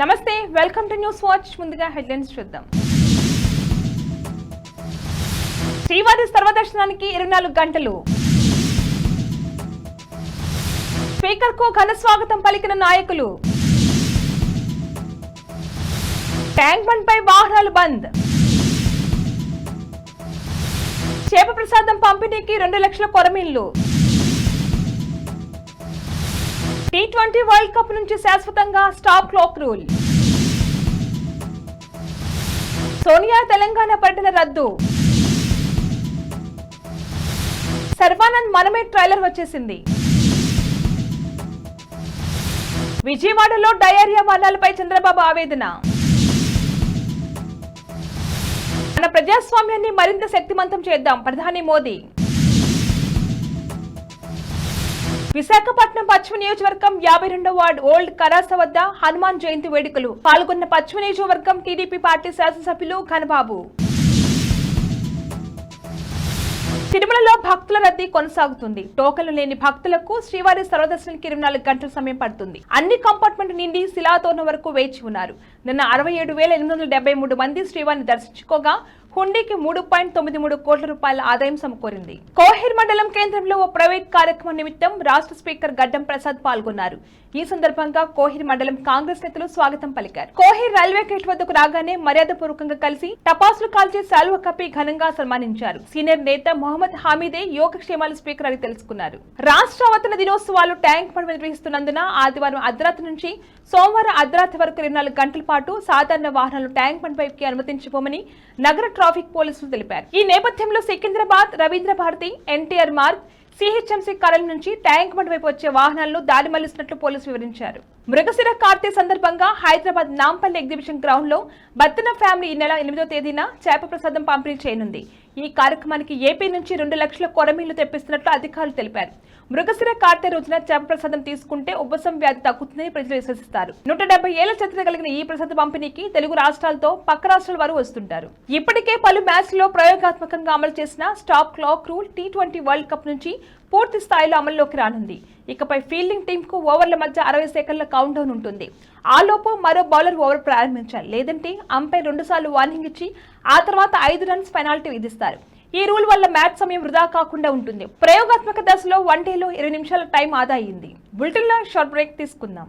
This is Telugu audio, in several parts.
నమస్తే వెల్కమ్ టు న్యూస్ వాచ్ ముందుగా హెడ్లైన్స్ చూద్దాం. శ్రీవారి సర్వదర్శనానికి ఇరవై నాలుగు గంటలు. స్పీకర్కు ఘన స్వాగతం పలికిన నాయకులు. ట్యాంక్ బండ్ పై వాహనాలు బంద్. చేప ప్రసాదం పంపిణీకి రెండు లక్షల కొరమీన్లు. టీ ట్వంటీ వరల్డ్ కప్ నుంచి శాశ్వతంగా stop clock rule. Sonia Telangana పర్యటన రద్దు. సర్వానంద్ మనమే ట్రైలర్ వచ్చేసింది. విజయవాడలో డయేరియా మరణాలపై చంద్రబాబు ఆవేదన. మన ప్రజాస్వామ్యాన్ని మరింత శక్తివంతం చేద్దాం. ప్రధాని మోదీ. విశాఖపట్నం పశ్చిమ నియోజకవర్గం యాభై రెండో వార్డు ఓల్డ్ కరాస వద్ద హనుమాన్ జయంతి వేడుకలు. పాల్గొన్న పశ్చిమ నియోజకవర్గం టీడీపీ పార్టీ శాసనసభ్యులు ఘనబాబు. తిరుమలలో భక్తుల రద్దీ కొనసాగుతుంది. టోకన్లు లేని భక్తులకు శ్రీవారి సర్వదర్శనానికి ఇరవై నాలుగు గంటల సమయం పడుతుంది. అన్ని కంపార్ట్మెంట్ నుండి శిలాతోరణం వరకు వేచి ఉన్నారు. నిన్న అరవై ఏడు వేల ఎనిమిది వందల డెబ్బై మూడు మంది శ్రీవారిని దర్శించుకోగా హుండీకి మూడు పాయింట్ తొమ్మిది మూడు కోట్ల రూపాయల ఆదాయం సమకూరింది. కోహిర్ మండలం కేంద్రంలో ఓ ప్రైవేట్ కార్యక్రమం నిమిత్తం రాష్ట్ర స్పీకర్ గడ్డం ప్రసాద్ పాల్గొన్నారు. ఈ సందర్భంగా కోహిర్ మండలం కాంగ్రెస్ నేతలు స్వాగతం పలికారు. కోహిర్ రైల్వే గేట్ వద్దకు రాగానే మర్యాదపూర్వకంగా కలిసి టపాసులు కాల్చి శాలువ కప్పి ఘనంగా సన్మానించారు. సీనియర్ నేత మొహమ్మద్ హామీదే యోగక్షేమాలు స్పీకర్ అని తెలుసుకున్నారు. రాష్ట్ర అవతరణ దినోత్సవాలు ట్యాంక్ బండ్ నిర్వహిస్తున్నందున ఆదివారం అర్ధరాత్రి నుంచి సోమవారం అర్ధరాత్రి వరకు ఇరవై నాలుగు గంటల పాటు సాధారణ వాహనాలు ట్యాంక్ బండ్ పైకి అనుమతించబోమని నగర ట్రాఫిక్ పోలీసులు తెలిపారు. ఈ నేపథ్యంలో సికింద్రాబాద్ రవీంద్ర భారతి ఎన్టీఆర్ మార్గ్ సిహెచ్ఎంసీ కాలం నుంచి ట్యాంక్ బండ్ వైపు వచ్చే వాహనాలను దారి మళ్ళిస్తున్నట్లు పోలీసులు వివరించారు. మృగశిర కార్తీ సందర్భంగా హైదరాబాద్ నాంపల్లి ఎగ్జిబిషన్ గ్రౌండ్లో బత్తన ఫ్యామిలీ ఈ నెల ఎనిమిదో తేదీన చేప ప్రసాదం పంపిణీ చేయనుంది. ఈ కార్యక్రమానికి ఏపీ నుంచి రెండు లక్షల కొరమీళ్ళు తెప్పిస్తున్నట్లు అధికారులు తెలిపారు. మృగశిర కార్తె రోజున చేప ప్రసాదం తీసుకుంటే ఉపశం వ్యాధి తగ్గుతుందని ప్రజలు విశ్వసిస్తారు. నూట డెబ్బై ఏళ్ళ చరిత్ర కలిగిన ఈ ప్రసాద పంపిణీకి తెలుగు రాష్ట్రాలతో పక్క రాష్ట్రాల వారు వస్తుంటారు. ఇప్పటికే పలు మ్యాచ్ ప్రయోగాత్మకంగా అమలు చేసిన stop clock rule T twenty world cup నుంచి పూర్తి స్థాయిలో అమల్లోకి రానుంది. ఇకపై ఫీల్డింగ్ టీమ్కు ఓవర్ల మధ్య అరవై సెకండ్ల కౌంట్ డౌన్ ఉంటుంది ఆలోపు మరో బౌలర్ ఓవర్ ప్రారంభించాలి. లేదంటే అంపైర్ రెండుసార్లు వార్నింగ్ ఇచ్చి ఆ తర్వాత ఐదు రన్స్ పెనాల్టీ విధిస్తారు. ఈ రూల్ వల్ల మ్యాచ్ సమయం వృధా కాకుండా ఉంటుంది. ప్రయోగాత్మక దశలో వన్డేలో ఇరవై నిమిషాల టైం ఆదా అయింది. బులెటిన్లో షార్ట్ బ్రేక్ తీసుకుందాం.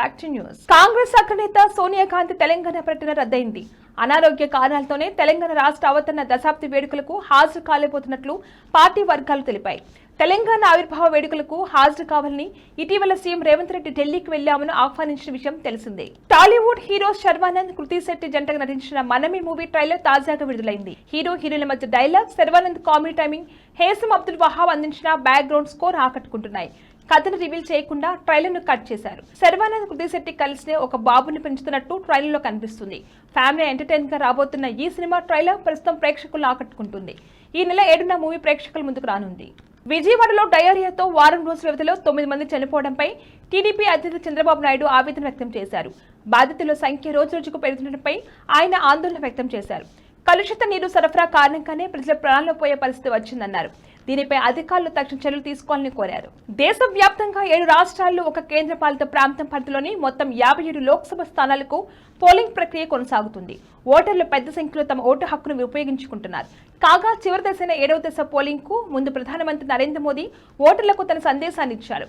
బ్యాక్ టు న్యూస్ కాంగ్రెస్ అగ్రనేత సోనియా గాంధీ తెలంగాణ పర్యటన రద్దయింది. అనారోగ్య కారణాలతోనే తెలంగాణ రాష్ట్ర అవతరణ దశాబ్ది వేడుకలకు హాజరు కాలేపోతున్నట్లు పార్టీ వర్గాలు తెలిపాయి. తెలంగాణ ఆవిర్భావ వేడుకలకు హాజరు కావాలని ఇటీవల సీఎం రేవంత్ రెడ్డి ఢిల్లీకి వెళ్ళామని ఆహ్వానించిన విషయం తెలిసిందే. టాలీవుడ్ హీరో శర్వానంద్ కృతి శెట్టి జంటగా నటించిన మనమి మూవీ ట్రైలర్ తాజాగా విడుదలైంది. హీరో హీరోల మధ్య dialogue Sharwanand comedy timing Hesham Abdul Wahab అందించిన బ్యాక్గ్రౌండ్ స్కోర్ ఆకట్టుకుంటున్నాయి. కథను రివీల్ చేయకుండా ట్రైలర్ను కట్ చేశారు. శర్వానంద్ కృతిశెట్టి కలిసి ఒక బాబుని పెంచుతున్నట్టు ట్రైలర్లో కనిపిస్తుంది. ఫ్యామిలీ ఎంటర్టైన్గా రాబోతున్న ఈ సినిమా ట్రైలర్ ప్రస్తుతం ప్రేక్షకులను ఆకట్టుకుంటుంది. ఈ నెల ఏడున మూవీ ప్రేక్షకుల ముందుకు రానుంది. విజయవాడలో డయోరియాతో వారం రోజుల వ్యవధిలో తొమ్మిది మంది చనిపోవడంపై టీడీపీ అధ్యక్షుడు చంద్రబాబు నాయుడు ఆవేదన వ్యక్తం చేశారు. బాధితుల సంఖ్య రోజురోజుకు పెరుగుతుండటంపై ఆయన ఆందోళన వ్యక్తం చేశారు. కలుషిత నీరు సరఫరా కారణంగానే ప్రజల ప్రాణాలు పోయే పరిస్థితి వచ్చిందన్నారు. దీనిపై అధికారులు తక్షణ చర్యలు తీసుకోవాలని కోరారు. దేశవ్యాప్తంగా ఏడు రాష్ట్రాల్లో ఒక కేంద్రపాలిత ప్రాంతం పరిధిలోని మొత్తం యాభై ఏడు లోక్సభ స్థానాలకు పోలింగ్ ప్రక్రియ కొనసాగుతుంది. ఓటర్లు పెద్ద సంఖ్యలో తమ ఓటు హక్కును ఉపయోగించుకుంటున్నారు. కాగా చివరి దశైన ఏడవ దశ పోలింగ్కు ముందు ప్రధానమంత్రి నరేంద్ర మోదీ ఓటర్లకు తన సందేశాన్ని ఇచ్చారు.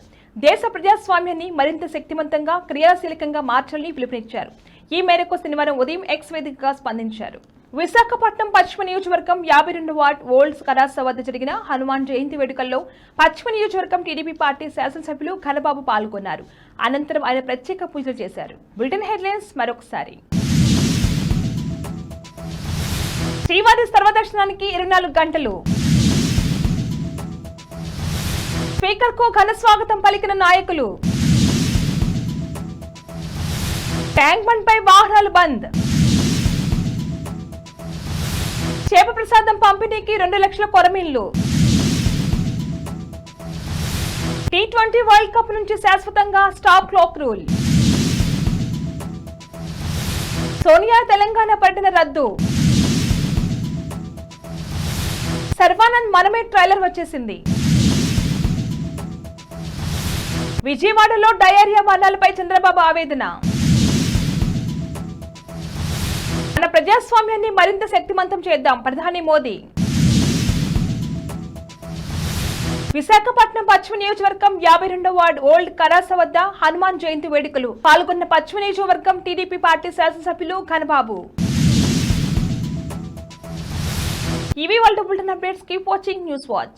దేశ ప్రజాస్వామ్యాన్ని మరింత శక్తివంతంగా క్రియాశీలకంగా మార్చాలని పిలుపునిచ్చారు. ఈ మేరకు శనివారం ఉదయం ఎక్స్ వేదికగా స్పందించారు. విశాఖపట్నం పశ్చిమ నియోజకవర్గం యాభై రెండు వార్డ్ ఓల్డ్స్ కరాస వద్ద జరిగిన హనుమాన్ జయంతి వేడుకల్లో పశ్చిమ నియోజకవర్గం టీడీపీ పార్టీ శాసనసభ్యులు ఘనబాబు పాల్గొన్నారు. అనంతరం ఆయన ప్రత్యేక పూజలు చేశారు. బ్రిటన్ హెడ్లైన్స్ మరొకసారి. శ్రీవారి సర్వదర్శనానికి ఇరవై నాలుగు గంటలు. స్పీకర్కు ఘన స్వాగతం పలికిన నాయకులు. ట్యాంక్ బండ్ పై వాహనాలు బంద్. చేప ప్రసాదం పంపిణీకి రెండు లక్షల కొరమీన్లు. టీ ట్వంటీ వరల్డ్ కప్ నుంచి శాశ్వతంగా stop clock rule. Sonia Telangana పర్యటన రద్దు. సర్వానంద్ మనమే ట్రైలర్ వచ్చేసింది. విజయవాడలో డయేరియా మరణాలపై చంద్రబాబు ఆవేదన. మన ప్రజాస్వామ్యాన్ని మరింత శక్తివంతం చేద్దాం. ప్రధాని మోదీ. విశాఖపట్నం పశ్చిమ నియోజకవర్గం యాభై రెండో వార్డ్ ఓల్డ్ కరాస వద్ద హనుమాన్ జయంతి వేడుకలు. పాల్గొన్న పశ్చిమ నియోజకవర్గం టీడీపీ పార్టీ శాసనసభ్యులు ఘనబాబు. ఇవి వాళ్ళ bulletin updates. Keep watching news watch.